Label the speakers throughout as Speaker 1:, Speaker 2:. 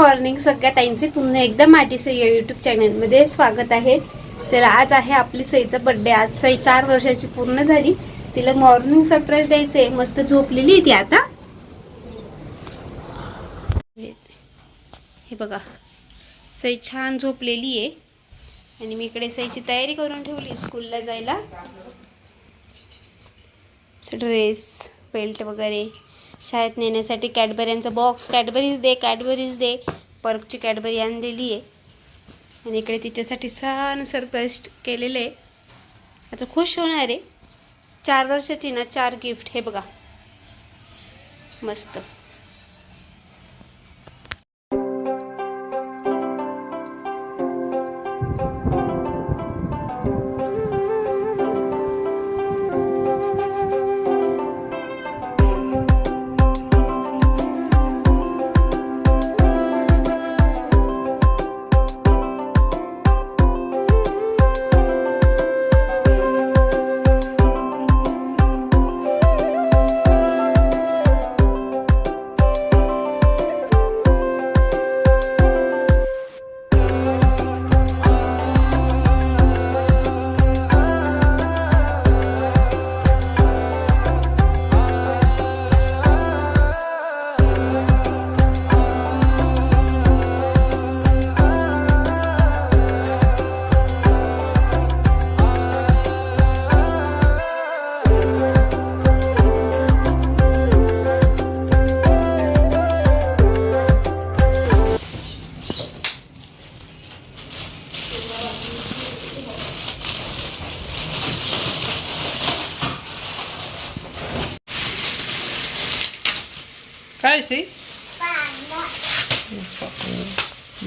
Speaker 1: Morning सगळ्या ताईंचे पुन्हा एकदा माझी सई या यूट्यूब चॅनलमध्ये स्वागत आहे. चला आज आहे आपली सईचा बड्डे आज सई चार वर्षाची पूर्ण झाली. तिला मॉर्निंग सरप्राईज द्यायचंय. मस्त झोपलेली आहे ती आता. हे बघा सई छान झोपलेली आहे. आणि मी इकडे सईची तयारी करून ठेवली स्कूलला जायला. ड्रेस बेल्ट वगैरे. शाळेत नेण्यासाठी कॅडबऱ्यांचा बॉक्स कॅडबरीज दे कॅडबरीज दे. पर्कची कॅडबरी आणलेली आहे. आणि इकडे तिच्यासाठी छान सरप्राईज केलेलं आहे. आता खुश होणार आहे. चार वर्षाची ना चार गिफ्ट हे बघा. मस्त.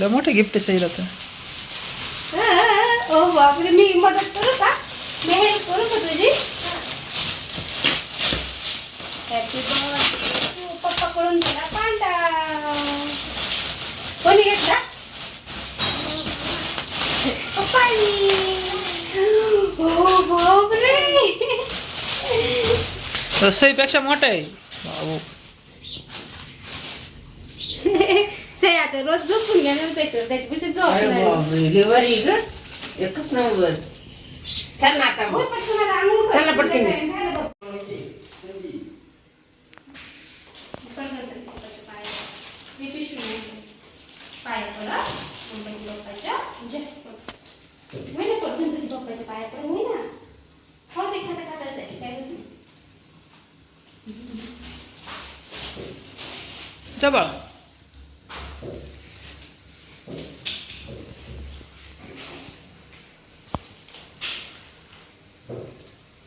Speaker 2: लय मोठं गिफ्ट सईला तर
Speaker 1: ओ बापरे मी मदत करू का? मी हेल्प करू का तुझी? हॅपी बर्थडे पप्पाकडून तुला पांडा. कोणी घेतला? पप्पानी. ओ बापरे.
Speaker 2: तर सईपेक्षा मोठं आहे. बाबू.
Speaker 1: से आता रोज झोपून घेणार त्याच्यावर त्याच्यापेक्षा झोप नाही.
Speaker 3: ग एकच नंबर चल ना आता मग
Speaker 1: पटकन आता अंघोळ कर.
Speaker 3: चला पटकन.
Speaker 1: झालं बघ. पटकन तर पप्पाच्या पाया. मी पिशवी. पाया पडा. जय. होय ना, पटकन गणपती बाप्पाच्या पाया पडा. होय ना? हो, ते खाता खाता जाईल. काय होत नाही.
Speaker 2: जा बाळ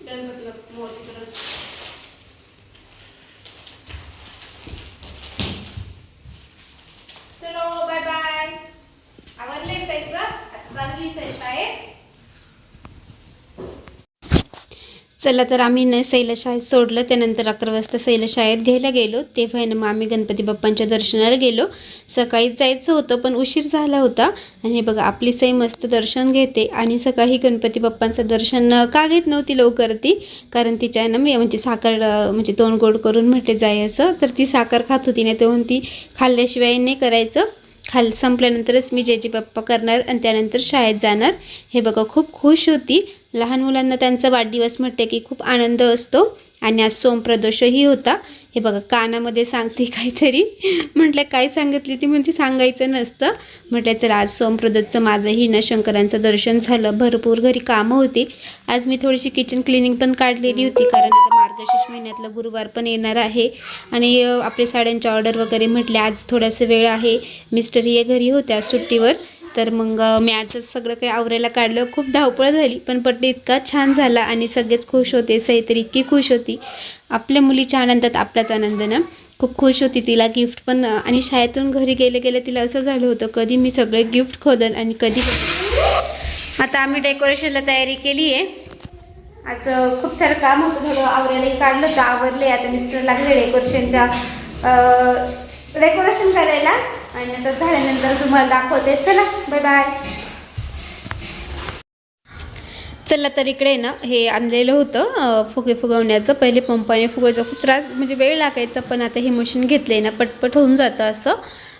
Speaker 1: गणपती बाप्पा मोरयाचं. चलो बाय बाय आवडले जायचं आता चालली आहे शाळेत चला तर आम्ही न सैला सोडलं त्यानंतर अकरा वाजता शैलशाळेत घ्यायला गेलो. तेव्हा आहे ना मग आम्ही गणपती बाप्पांच्या दर्शनाला गेलो. सकाळीच जायचं होतं पण उशीर झाला होता. आणि बघा आपली सई मस्त दर्शन घेते. आणि सकाळी गणपती बाप्पांचं दर्शन का घेत नव्हती लवकर ती? कारण तिच्या आहे ना मी म्हणजे साखर म्हणजे तोंड गोड करून म्हटले जाय असं. तर ती साखर खात होती नाही तेव्हा ती खाल्ल्याशिवाय नाही करायचं. खाल संपल्यानंतरच मी जे जे बाप्पा करणार आणि त्यानंतर शाळेत जाणार. हे बघा खूप खुश होती. लहान मुलांना त्यांचा वाढदिवस म्हटले की खूप आनंद असतो. आणि आज सोमप्रदोषही होता. हे बघा कानामध्ये सांगते काहीतरी. म्हटलं काय सांगितली ती? म्हणते सांगायचं नसतं. म्हटलं चला आज सोमप्रदोषचं माझंही ना शंकरांचं दर्शन झालं. भरपूर घरी कामं होती. आज मी थोडीशी किचन क्लिनिंग पण काढलेली होती. कारण आता मार्गशीर्ष महिन्यातलं गुरुवार पण येणार आहे. आणि आपल्या साड्यांच्या ऑर्डर वगैरे म्हटले आज थोडासा वेळ आहे. मिस्टर हे घरी होत्या सुट्टीवर. तर मग मी आजच सगळं काही आवरायला काढलं. खूप धावपळ झाली पण बड्डे इतका छान झाला आणि सगळेच खुश होते. सई तर इतकी खुश होती. आपल्या मुलीच्या आनंदात आपलाच आनंद ना? खूप खुश होती तिला गिफ्ट पण आणि शाळेतून घरी गेले गेले तिला असं झालं होतं कधी मी सगळे गिफ्ट खोदल आणि कधी आता आम्ही डेकोरेशनला तयारी केली आहे आज खूप सारं काम होतं थोडं आवरायलाही काढलं होतं. आवरले आता मिस्टर लागले डेकोरेशनच्या डेकोरेशन करायला. आणि नंतर झाल्यानंतर तुम्हाला दाखवते. चला बाय बाय चला तर इकडे ना हे आणलेलं होतं फुगे फुगवण्याचं. पहिले पंपाने फुगायचा खूप त्रास म्हणजे वेळ लागायचा पण आता हे मशीन घेतले ना पटपट होऊन जातं असं.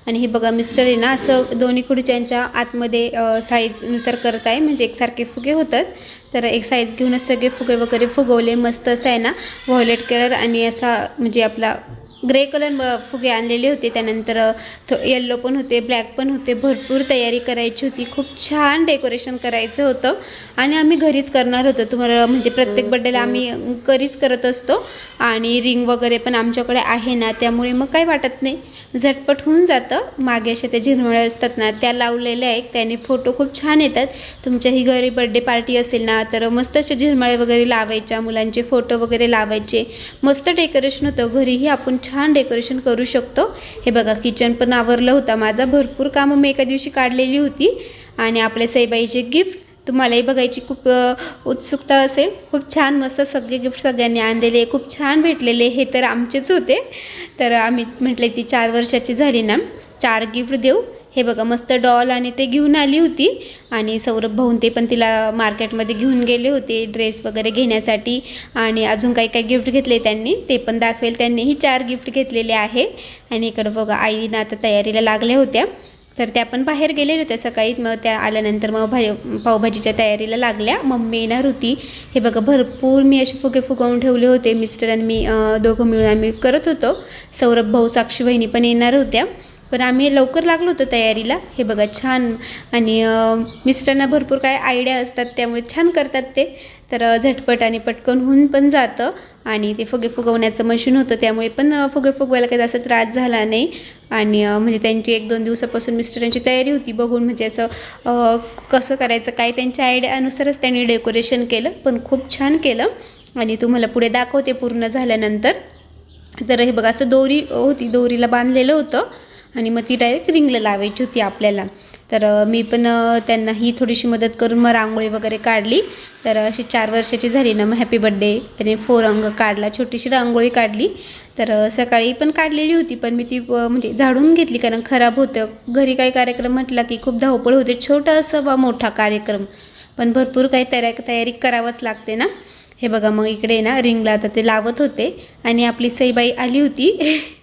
Speaker 1: आणि हे बघा मिस्टर आहे ना असं दोन्ही खुर्च्यांच्या आतमध्ये साईजनुसार करत आहे. म्हणजे एकसारखे फुगे होतात. तर एक साईज घेऊनच सगळे फुगे वगैरे फुगवले. मस्त असं आहे ना व्हॉयलेट कलर आणि असा म्हणजे आपला ग्रे कलर फुगे आणलेले होते. त्यानंतर येल्लो पण होते ब्लॅक पण होते. भरपूर तयारी करायची होती. खूप छान डेकोरेशन करायचं होतं. आणि आम्ही घरीच करणार होतो. तुम्हाला म्हणजे प्रत्येक बड्डेला आम्ही घरीच करत असतो. आणि रिंग वगैरे पण आमच्याकडे आहे ना त्यामुळे मग काही वाटत नाही. झटपट होऊन जातं. मागे अशा त्या झिरमळ्या असतात ना त्या लावलेल्या आहेत. त्याने फोटो खूप छान येतात. तुमच्याही घरी बड्डे पार्टी असेल ना तर मस्त असे झिरमळे वगैरे लावायच्या मुलांचे फोटो वगैरे लावायचे. मस्त डेकोरेशन होतं. घरीही आपण छान छान डेकोरेशन करू शकतो. हे बघा किचन पण आवरलं होता. माझा भरपूर कामं मी एका दिवशी काढलेली होती. आणि आपल्या सईबाईचे गिफ्ट तुम्हालाही बघायची खूप उत्सुकता असेल. खूप छान मस्त सगळे गिफ्ट सगळ्यांनी आणलेले. खूप छान भेटलेले. हे तर आमचेच होते. तर आम्ही म्हटले ती चार वर्षाची झाली ना. चार गिफ्ट देऊ. हे बघा मस्त डॉल आणि ते घेऊन आली होती. आणि सौरभ भाऊन ते पण तिला मार्केटमध्ये घेऊन गेले होते ड्रेस वगैरे घेण्यासाठी. आणि अजून काही काही गिफ्ट घेतले त्यांनी ते पण दाखवेल. त्यांनीही चार गिफ्ट घेतलेले आहे. आणि इकडं बघा आईनं आता तयारीला लागल्या होत्या. तर त्या पण बाहेर गेलेल्या होत्या सकाळी. मग त्या आल्यानंतर मग भाजी पावभाजीच्या तयारीला लागल्या. मम्मी येणार होती. हे बघा भरपूर मी असे फुगे फुगवून ठेवले होते. मिस्टर आणि मी दोघं मिळून आम्ही करत होतो. सौरभ भाऊ साक्षी बहिणी पण येणार होत्या. पण आम्ही लवकर लागलो होतो तयारीला. हे बघा छान. आणि मिस्टरांना भरपूर काय आयडिया असतात त्यामुळे छान करतात ते. तर झटपट आणि पटकन होऊन पण जातं. आणि ते फुगे फुगवण्याचं मशीन होतं त्यामुळे पण फुगे फुगवायला काही जास्त त्रास झाला नाही. आणि म्हणजे त्यांची एक दोन दिवसापासून मिस्टरांची तयारी होती बघून म्हणजे असं कसं करायचं काय त्यांच्या आयडियानुसारच त्यांनी डेकोरेशन केलं पण खूप छान केलं. आणि तुम्हाला पुढे दाखवते पूर्ण झाल्यानंतर. तर हे बघा असं दोरी होती दोरीला बांधलेलं होतं. आणि मग ती डायरेक्ट रिंगला लावायची होती आपल्याला. तर मी पण त्यांना ही थोडीशी मदत करून मग रांगोळी वगैरे काढली. तर अशी चार वर्षाची झाली ना मग हॅपी बड्डे त्याने फोर अंग काढला छोटीशी रांगोळी काढली. तर सकाळी पण काढलेली होती पण मी ती म्हणजे झाडून घेतली कारण खराब होतं. घरी काही कार्यक्रम म्हटला की खूप धावपळ होते छोटा असं बा मोठा कार्यक्रम. पण भरपूर काही तयारी तयारी करावंच लागते ना. हे बघा मग इकडे ना रिंगला आता ते लावत होते आणि आपली सईबाई आली होती.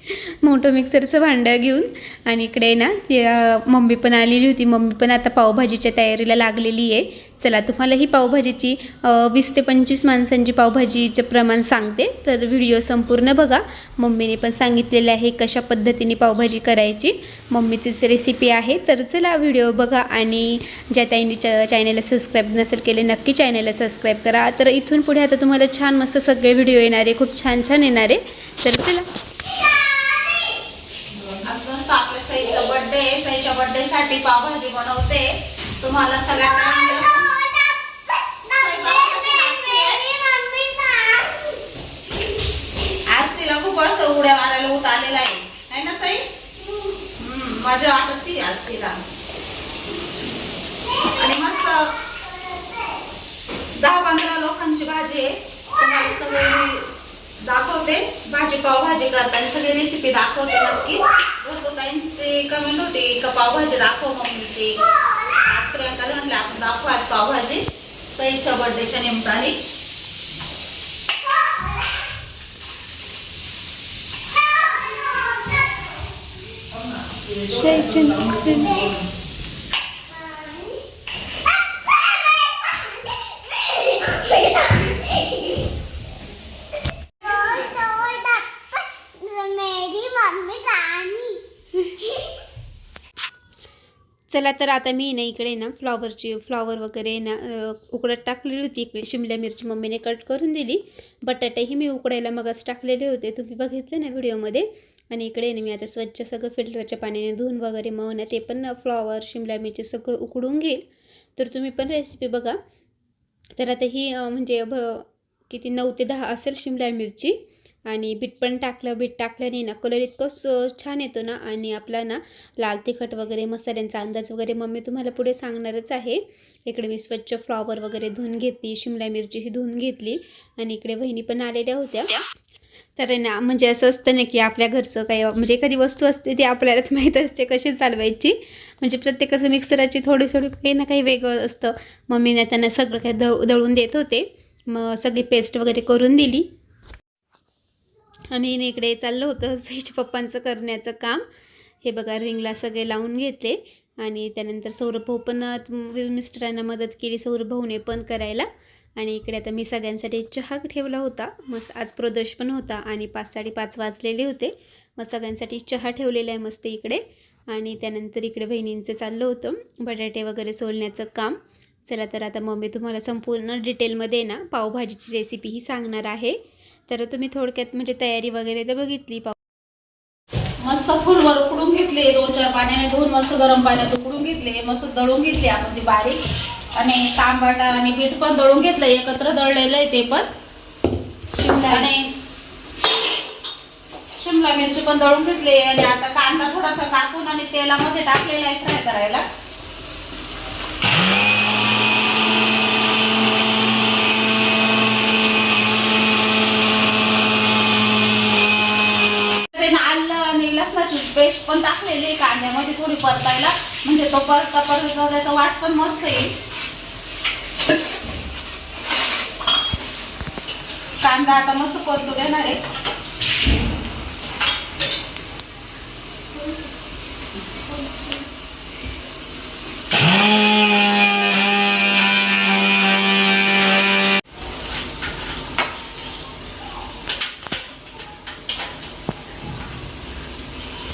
Speaker 1: मोठं मिक्सरचं भांडं घेऊन आणि इकडे ना ते मम्मी पण आलेली होती. मम्मी पण आता पावभाजीच्या तयारीला लागलेली आहे. चला तुम्हाला ही पावभाजीची वीस ते पंचवीस माणसांची पावभाजीचं प्रमाण सांगते. तर व्हिडिओ संपूर्ण बघा. मम्मीने पण सांगितलेलं आहे कशा पद्धतीने पावभाजी करायची. मम्मीचीच रेसिपी आहे. तर चला व्हिडिओ बघा आणि ज्या ताईंनी च चॅनलला सबस्क्राईब नसेल केले नक्की चॅनलला सबस्क्राईब करा. तर इथून पुढे आता तुम्हाला छान मस्त सगळे व्हिडिओ येणारे खूप छान छान येणारे. तर चला
Speaker 4: आज मस्त आपल्या सईच्या बर्थडे साठी पावभाजी बनवते. तुम्हाला सगळ्यांना आज तिला खूप असं उड्या मारायला उठ आलेला आहे. ना सई? मजा वाटत ती आज तिला. आणि मस्त दहा पंधरा लोकांची भाजी आहे. तुम्हाला सगळे दाखवते. भाजी पावभाजी करताना सगळी रेसिपी दाखवते नक्कीच. भरपूर ताईंची कमेंट होती का पावभाजी दाखव मम्मीची आज प्रियंकाला म्हटलं आपण दाखवू आज पावभाजी. सईच्या बर्थडेच्या निमित्ताने.
Speaker 5: you.
Speaker 1: चला तर आता मी ना इकडे ना फ्लॉवरची फ्लॉवर वगैरे ना उकडत टाकलेली होती. इकडे शिमला मिरची मम्मीने कट करून दिली. बटाटेही मी उकडायला मगच टाकलेले होते. तुम्ही बघितले ना व्हिडिओमध्ये? आणि इकडे ना मी आता स्वच्छ सगळं फिल्टरच्या पाण्याने धुवून वगैरे मग ना ते पण फ्लॉवर शिमला मिरची सगळं उकडून घेईल. तर तुम्ही पण रेसिपी बघा. तर आता ही म्हणजे भ किती नऊ ते दहा असेल शिमला मिरची. आणि बीट पण टाकलं बीट टाकल्याने ना कलर इतकं स- छान येतो ना आणि आपला ना लाल तिखट वगैरे मसाल्यांचा अंदाज वगैरे मम्मी तुम्हाला पुढे सांगणारच आहे. इकडे मी स्वच्छ फ्लॉवर वगैरे धुवून घेतली शिमला मिरची ही धुवून घेतली आणि इकडे वहिनी पण आलेल्या होत्या. तर ना म्हणजे असं असतं ना की आपल्या घरचं काही म्हणजे एखादी वस्तू असते ती आपल्यालाच माहीत असते कशी चालवायची. म्हणजे प्रत्येकाचं मिक्सराची थोडी थोडी काही ना काही वेगळं असतं. मम्मीने त्यांना सगळं काही दळ दळून देत होते. मग सगळी पेस्ट वगैरे करून दिली. आणि इकडे चाललं होतं सईच्या पप्पांचं करण्याचं काम. हे बघा रिंगला सगळे लावून घेतले. आणि त्यानंतर सौरभ भाऊ पण मिस्टरांना मदत केली सौरभ भाऊने पण करायला. आणि इकडे आता मी सगळ्यांसाठी चहा ठेवला होता. मस्त आज प्रदोष पण होता आणि पाच साडेपाच वाजलेले होते. मग सगळ्यांसाठी चहा ठेवलेला आहे मस्त इकडे. आणि त्यानंतर इकडे बहिणींचं चाललं होतं बटाटे वगैरे सोलण्याचं काम. चला तर आता मम्मी तुम्हाला संपूर्ण डिटेलमध्ये ना पावभाजीची रेसिपी ही सांगणार आहे. तर तुम्ही थोडक्यात म्हणजे तयारी वगैरे तर बघितली
Speaker 4: मस्त फुलवर उकडून घेतले दोन चार पाण्याने धुवून मस्त गरम पाण्यात उकडून घेतले मस्त दळून घेतले आपण ती बारीक. आणि तांबाटा आणि बीट पण दळून घेतलं एकत्र दळलेलं आहे ते पण. आणि शिमला मिरची पण दळून घेतली. आणि आता कांदा थोडासा कापून आणि तेलामध्ये टाकलेला आहे फ्राय करायला ते ना आलं आणि लसणाची पेस्ट कांद्यामध्ये थोडी परतायला म्हणजे तो परता परतता त्याचा वास पण मस्त येईल. कांदा आता मस्त परतू देणार आहे.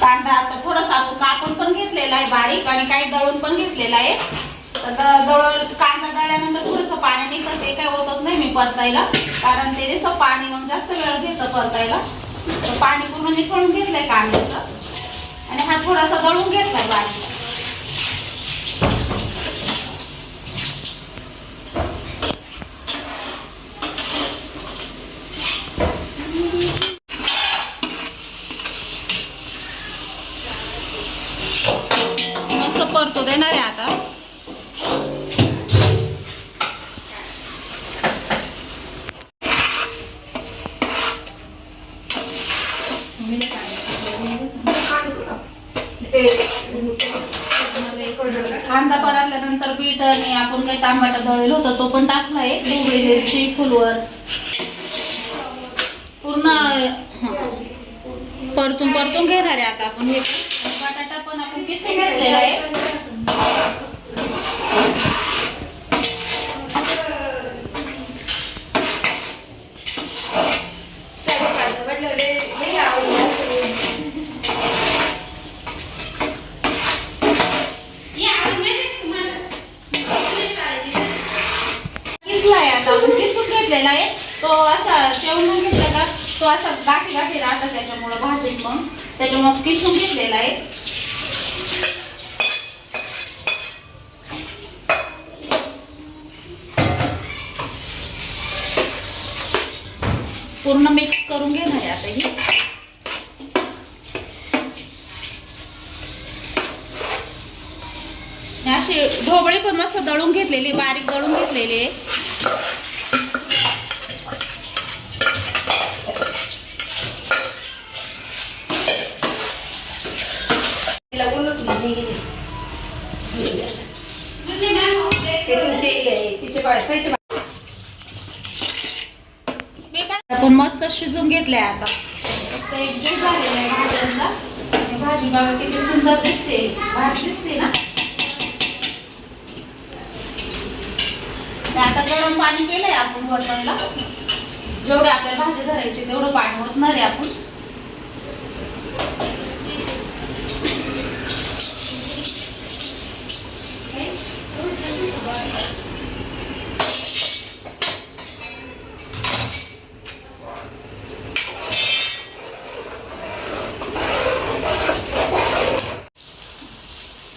Speaker 4: कांदा आता थोडा आपण कापून पण घेतलेला आहे बारीक आणि काही दळून पण घेतलेला आहे. तर दळ कांदा दळल्यानंतर थोडंसं पाणी निघतं ते काय होतच नाही मी परतायला. कारण ते दिसं पाणी मग जास्त वेळ घेतं परतायला. तर पाणी पूर्ण निथळून घेतलंय कांद्याचं. आणि हा थोडासा दळून घेतलाय बारीक मस्त परतो देणार आहे आता. कांदा परतल्यानंतर पीठ आणि आपण काही तांबाटा दळलेलं होतं तो पण टाकलाय ढोबळी मिरची फुलवर पूर्ण परतून परतून घेणार आहे आता आपण हे. बटाटा पण आपण किसून घेतलेला आहे. आता घेतलेला आहे. तो असा जेवण घेतला का तो असा गाठी गाठी राहतात त्याच्यामुळं भाजीत मग त्याच्यामुळं किसून घेतलेला आहे पूर्ण मिक्स करून घेणार आहे आता ही असे अशी पण मस्त दळून घेतलेली बारीक दळून घेतलेले. आपण मस्त शिजून घेतले आता. भाज्यांचा. भाजी बाबा किती सुंदर दिसते. भाजी दिसते ना आणि आता गरम पाणी केलंय आपण वरणाला जेवढे आपल्याला भाजी धरायची तेवढं पाणी ओतणार आहे आपण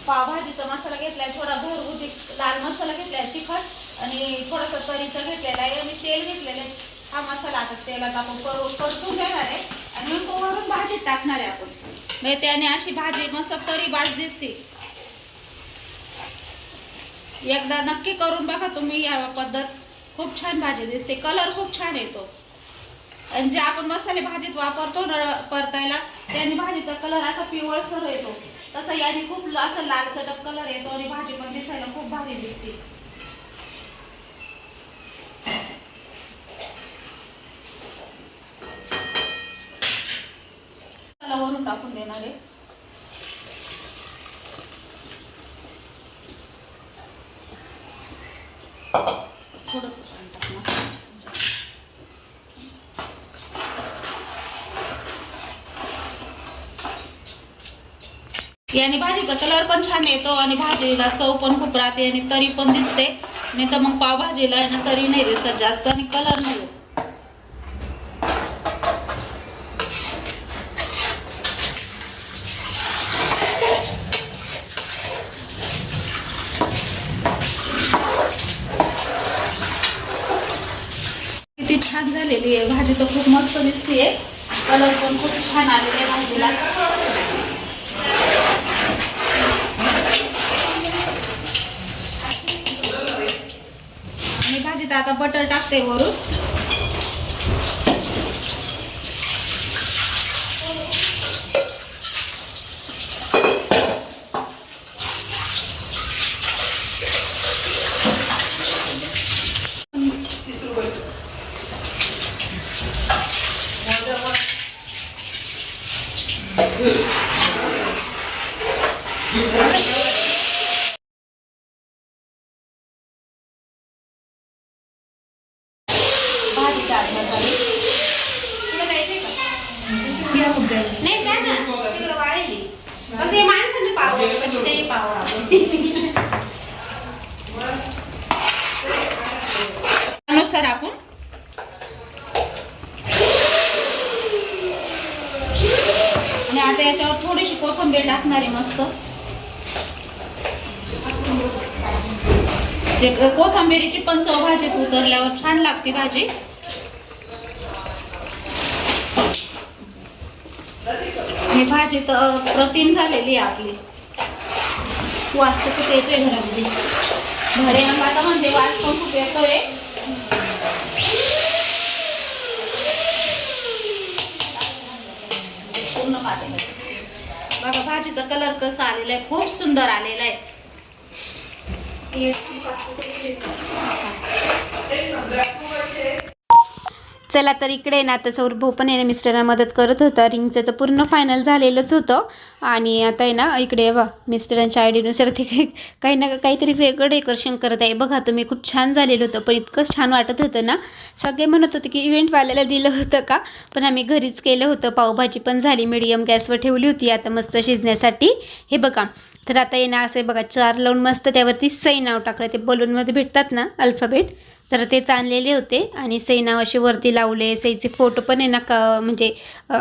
Speaker 4: पावभाजीचा मसाला घेतलाय थोडा घरगुती लाल मसाला घेतलाय तिखट आणि थोडासा तरीचा घेतलेला आहे आणि तेल घेतलेलं आहे हा मसाला आता तेलात आपण करू परतून देणार आहे. आणि मग वरून टाकणार आहे आपण. म्हणजे त्याने अशी भाजी मस्त तरी बाज दिसते. एकदा नक्की करून बघा तुम्ही या पद्धत. खूप छान भाजी दिसते. कलर खूप छान येतो. आणि जे आपण मसाले भाजीत वापरतो न परतायला त्याने भाजीचा कलर असा पिवळसर येतो. तसं याने खूप असं लाल चटक कलर येतो आणि भाजी पण दिसायला खूप भारी दिसते. त्याला वरून टाकून देणार आहे. थोडस याने भाजीचा कलर पण छान येतो आणि भाजीला चव पण खूप राहते आणि तरी पण दिसते. नाही तर मग पावभाजीला आहे ना तरी नाही दिसत जास्त आणि कलर नाही किती छान झालेली आहे. भाजी तर खूप मस्त दिसते कलर पण खूप छान आलेले आहे भाजीला. आणि भाजीत आता बटर टाकते वरून. Yes. कोथिंबीरीची पण चव भाजीत उतरल्यावर छान लागते भाजी. ही भाजी तर प्रतिम झालेली आहे आपली.
Speaker 1: वाचतं खूप येतोय घरामध्ये.
Speaker 4: घरी आता म्हणते वास पण खूप येतोय. पूर्ण बघा भाजीचा कलर कसा आलेला आहे खूप सुंदर आलेला आहे.
Speaker 1: चला तर इकडे ना आता सौर भाऊ पण आहे ना मिस्टरांना मदत करत होता. रिंगचं तर पूर्ण फायनल झालेलंच होतं. आणि आता आहे ना इकडे बा मिस्टरांच्या आयडीनुसार ते काही ना काहीतरी वेगळं डेकोरेशन करत आहे. बघा तुम्ही खूप छान झालेलं होतं पण इतकं छान वाटत होतं ना. सगळे म्हणत होते की इव्हेंटवाल्याला दिलं होतं का? पण आम्ही घरीच केलं होतं. पावभाजी पण झाली मिडियम गॅसवर ठेवली होती. आता मस्त शिजण्यासाठी. हे बघा तर आता ये ना असे बघा चार लावून मस्त त्यावरती सई नाव टाकलं. ते बलूनमध्ये भेटतात ना अल्फाबेट तर तेच आणलेले होते आणि सई नाव असे वरती लावले. सईचे फोटो पण आहे ना का म्हणजे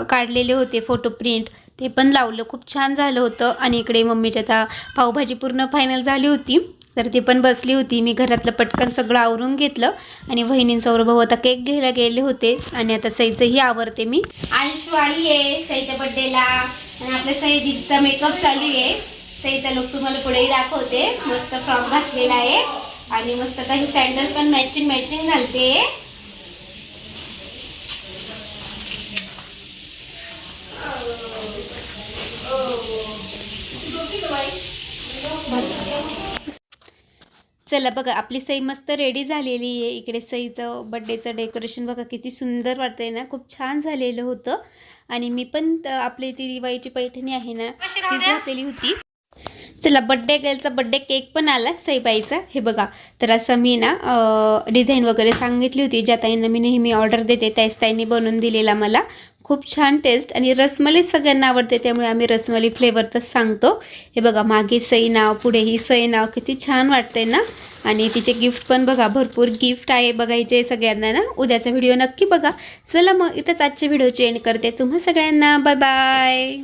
Speaker 1: काढलेले होते फोटो प्रिंट ते पण लावलं. खूप छान झालं होतं. आणि इकडे मम्मीची आता पावभाजी पूर्ण फायनल झाली होती. तर ती पण बसली होती. मी घरातलं पटकन सगळं आवरून घेतलं. आणि वहिनींचा भाऊ आता केक घ्यायला गेले होते. आणि आता सईचंही आवरते मी. आयुष्य आली आहे सईच्या बड्डेला आणि आपल्या सई दीदीचा मेकअप चालू आहे. सईचा लुक तुम्हाला पुढेही दाखवते. मस्त फ्रॉक घातलेला आहे. आणि मस्त काही सँडल पण मॅचिंग मॅचिंग घालते. चला बघा आपली सई मस्त रेडी झालेली आहे. इकडे सईचं बड्डेचं डेकोरेशन बघा किती सुंदर वाटतंय ना? खूप छान झालेलं होतं. आणि मी पण आपली ती दिवाळीची पैठणी आहे ना ती घातलेली होती. चला बड्डे गर्लचा बड्डे केक पण आला सईबाईचा. हे बघा तर असं मी ना डिझाईन वगैरे सांगितली होती ज्या ताईंना मी नेहमी ऑर्डर देते त्याच ताईंनी बनवून दिलेला मला. खूप छान टेस्ट आणि रसमलाई सगळ्यांना आवडते त्यामुळे आम्ही रसमलाई फ्लेवरतच सांगतो. हे बघा मागे सई नाव पुढे ही सई नाव किती छान वाटतंय ना? आणि तिचे गिफ्ट पण बघा भरपूर गिफ्ट आहे बघायचे सगळ्यांना ना? उद्याचा व्हिडिओ नक्की बघा. चला मग इथंच आजचे व्हिडिओ एंड करते. तुम्हा सगळ्यांना बाय बाय